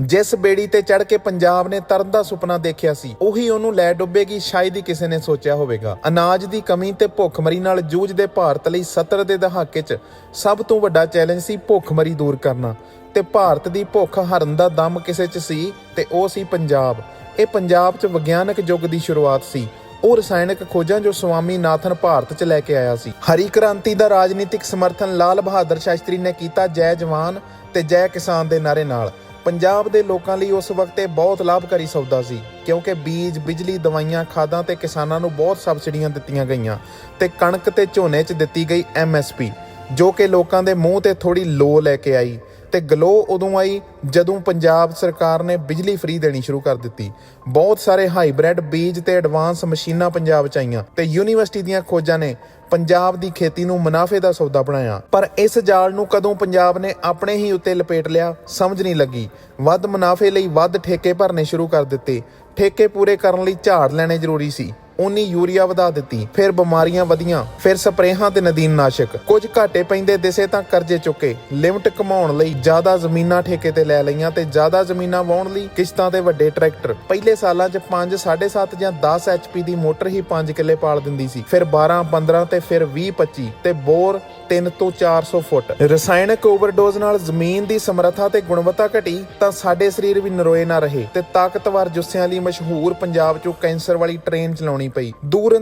ਜਿਸ ਬੇੜੀ ਤੇ ਚੜ ਕੇ ਪੰਜਾਬ ਨੇ ਤਰਨ ਦਾ ਸੁਪਨਾ ਦੇਖਿਆ ਸੀ, ਉਹੀ ਉਹਨੂੰ ਲੈ ਡੁੱਬੇਗੀ ਸ਼ਾਇਦ ਹੀ ਕਿਸੇ ਨੇ ਸੋਚਿਆ ਹੋਵੇਗਾ। ਅਨਾਜ ਦੀ ਕਮੀ ਤੇ ਭੁੱਖਮਰੀ ਨਾਲ ਜੂਝਦੇ ਭਾਰਤ ਲਈ 70 ਦੇ ਦਹਾਕੇ 'ਚ ਸਭ ਤੋਂ ਵੱਡਾ ਚੈਲੰਜ ਸੀ ਭੁੱਖਮਰੀ ਦੂਰ ਕਰਨਾ। ਤੇ ਭਾਰਤ ਦੀ ਭੁੱਖ ਹਰਨ ਦਾ ਦਮ ਕਿਸੇ 'ਚ ਸੀ ਤੇ ਉਹ ਸੀ ਪੰਜਾਬ। ਇਹ ਪੰਜਾਬ 'ਚ ਵਿਗਿਆਨਕ ਯੁੱਗ ਦੀ ਸ਼ੁਰੂਆਤ ਸੀ। ਉਹ ਰਸਾਇਣਕ ਖੋਜਾਂ ਜੋ ਸਵਾਮੀ ਨਾਥਨ ਭਾਰਤ 'ਚ ਲੈ ਕੇ ਆਇਆ ਸੀ। ਹਰੀ ਕ੍ਰਾਂਤੀ ਦਾ ਰਾਜਨੀਤਿਕ ਸਮਰਥਨ ਲਾਲ ਬਹਾਦਰ ਸ਼ਾਸਤਰੀ ਨੇ ਕੀਤਾ ਜੈ ਜਵਾਨ ਤੇ ਜੈ ਕਿਸਾਨ ਦੇ ਨਾਰੇ ਨਾਲ। ਪੰਜਾਬ ਦੇ ਲੋਕਾਂ ਲਈ ਉਸ ਵਕਤ ਇਹ ਬਹੁਤ ਲਾਭਕਾਰੀ ਸੌਦਾ ਸੀ, ਕਿਉਂਕਿ ਬੀਜ, ਬਿਜਲੀ, ਦਵਾਈਆਂ, ਖਾਦਾਂ ਤੇ ਕਿਸਾਨਾਂ ਨੂੰ ਬਹੁਤ ਸਬਸਿਡੀਆਂ ਦਿੱਤੀਆਂ ਗਈਆਂ ਤੇ ਕਣਕ ਤੇ ਝੋਨੇ 'ਚ ਦਿੱਤੀ ਗਈ ਐਮਐਸਪੀ ਜੋ ਕਿ ਲੋਕਾਂ ਦੇ ਮੂੰਹ ਤੇ ਥੋੜੀ ਲੋ ਲੈ ਕੇ ਆਈ। ਤੇ ਗਲੋ ਉਦੋਂ ਆਈ ਜਦੋਂ ਪੰਜਾਬ ਸਰਕਾਰ ਨੇ ਬਿਜਲੀ ਫ੍ਰੀ ਦੇਣੀ ਸ਼ੁਰੂ ਕਰ ਦਿੱਤੀ। ਬਹੁਤ ਸਾਰੇ ਹਾਈਬ੍ਰਿਡ, ਬੀਜ ਤੇ ਐਡਵਾਂਸ ਮਸ਼ੀਨਾਂ ਪੰਜਾਬ ਚ ਆਈਆਂ ਤੇ ਯੂਨੀਵਰਸਿਟੀ ਦੀਆਂ ਖੋਜਾਂ ਨੇ ਪੰਜਾਬ ਦੀ ਖੇਤੀ ਨੂੰ ਮੁਨਾਫੇ ਦਾ ਸੌਦਾ ਬਣਾਇਆ। ਪਰ ਇਸ ਜਾਲ ਨੂੰ ਕਦੋਂ ਪੰਜਾਬ ਨੇ ਆਪਣੇ ਹੀ ਉੱਤੇ ਲਪੇਟ ਲਿਆ, ਸਮਝ ਨਹੀਂ ਲੱਗੀ। ਵੱਧ ਮੁਨਾਫੇ ਲਈ ਵੱਧ ਠੇਕੇ ਭਰਨੇ ਸ਼ੁਰੂ ਕਰ ਦਿੱਤੇ। ਠੇਕੇ ਪੂਰੇ ਕਰਨ ਲਈ ਝਾੜ ਲੈਣੇ ਜ਼ਰੂਰੀ ਸੀ। ਉਨੀ ਯੂਰੀਆ ਵਧਾ ਦਿੱਤੀ, ਫਿਰ ਬਿਮਾਰੀਆਂ ਵਧੀਆਂ, ਫਿਰ ਸਪਰੇਹਾਂ ਤੇ ਨਦੀਨ ਨਾਸ਼ਕ। ਕੁਝ ਘਾਟੇ ਪੈਂਦੇ ਦਿਸੇ ਤਾਂ ਕਰਜ਼ੇ ਚੁੱਕੇ, ਲਿਮਟ ਕਮਾਉਣ ਲਈ ਜ਼ਿਆਦਾ ਜ਼ਮੀਨਾਂ ਠੇਕੇ ਤੇ ਲੈ ਲਈਆਂ ਤੇ ਜ਼ਿਆਦਾ ਜ਼ਮੀਨਾਂ ਵਾਉਣ ਲਈ ਕਿਸ਼ਤਾਂ ਤੇ ਵੱਡੇ ਟਰੈਕਟਰ। ਪਹਿਲੇ ਸਾਲਾਂ 'ਚ 5 7.5 ਜਾਂ 10 ਐਚਪੀ ਦੀ ਮੋਟਰ ਹੀ 5 ਕਿੱਲੇ ਪਾਲ ਦਿੰਦੀ ਸੀ, ਫਿਰ 12 15 ਤੇ ਫਿਰ 20 25 ਤੇ ਬੋਰ 3 ਤੋਂ 400 ਫੁੱਟ। ਰਸਾਇਣਕ ਓਵਰਡੋਜ਼ ਨਾਲ ਜ਼ਮੀਨ ਦੀ ਸਮਰੱਥਾ ਤੇ ਗੁਣਵੱਤਾ ਘਟੀ ਤਾਂ ਸਾਡੇ ਸਰੀਰ ਵੀ ਨਰੋਏ ਨਾ ਰਹੇ ਤੇ ਤਾਕਤਵਰ ਜੁੱਸਿਆਂ ਲਈ ਮਸ਼ਹੂਰ ਪੰਜਾਬ 'ਚੋਂ ਕੈਂਸਰ ਵਾਲੀ ਟ੍ਰੇਨ ਚਲਾਉਣੀ ਪਈ। ਦੂਰ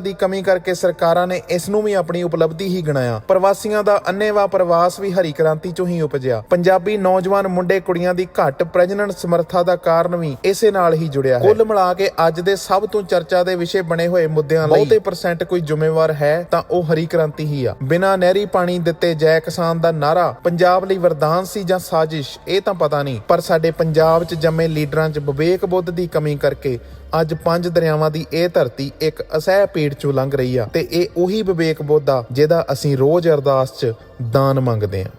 ਦੀ ਕਮੀ ਕਰਕੇ ਸਰਕਾਰਾਂ ਨੇ ਇਸ ਨੂੰ ਵੀ ਆਪਣੀ ਉਪਲਬਧੀ ਹੀ ਗਿਣਾਇਆ। ਪ੍ਰਵਾਸੀਆਂ ਦਾ ਅੰਨੇਵਾ ਪ੍ਰਵਾਸ ਵੀ ਹਰੀ ਕ੍ਰਾਂਤੀ 'ਚੋਂ ਹੀ ਉਪਜਿਆ। ਪੰਜਾਬੀ ਨੌਜਵਾਨ ਮੁੰਡੇ ਕੁੜੀਆਂ ਦੀ ਘੱਟ ਪ੍ਰਜਨਨ ਸਮਰੱਥਾ ਦਾ ਕਾਰਨ ਵੀ ਇਸੇ ਨਾਲ ਹੀ ਜੁੜਿਆ ਹੈ। ਕੁੱਲ ਮਿਲਾ ਕੇ ਅੱਜ ਦੇ ਸਭ ਤੋਂ ਚਰਚਾ ਦੇ ਵਿਸ਼ੇ ਬਣੇ ਹੋਏ ਮੁੱਦਿਆਂ ਲਈ ਬਹੁਤੇ ਪਰਸੈਂਟ ਕੋਈ ਜ਼ਿੰਮੇਵਾਰ ਹੈ ਤਾਂ ਉਹ ਹਰੀ ਕ੍ਰਾਂਤੀ ਹੀ ਆ। ਬਿਨਾਂ ਨਹਿਰੀ ਪਾਣੀ ਦਿੱਤੇ ਜੈ ਕਿਸਾਨ ਦਾ ਨਾਰਾ ਪੰਜਾਬ ਲਈ ਵਰਦਾਨ ਸੀ ਜਾਂ ਸਾਜ਼ਿਸ਼, ਇਹ ਤਾਂ ਪਤਾ ਨਹੀਂ। ਪਰ ਸਾਡੇ ਪੰਜਾਬ 'ਚ ਜੰਮੇ ਲੀਡਰਾਂ 'ਚ ਵਿਵੇਕ ਬੁੱਧ ਦੀ ਕਮੀ ਕਰਕੇ ਅੱਜ ਪੰਜ ਦਰਿਆਵਾਂ ਦੀ ਇਹ ਧਰਤੀ ਇੱਕ ਅਸਹਿ ਪੀੜ ਚੋਂ ਲੰਘ ਰਹੀ ਆ ਤੇ ਇਹ ਉਹੀ ਵਿਵੇਕ ਬੁੱਧ ਆ ਜਿਹਦਾ ਅਸੀਂ ਰੋਜ਼ ਅਰਦਾਸ 'ਚ ਦਾਨ ਮੰਗਦੇ ਆ।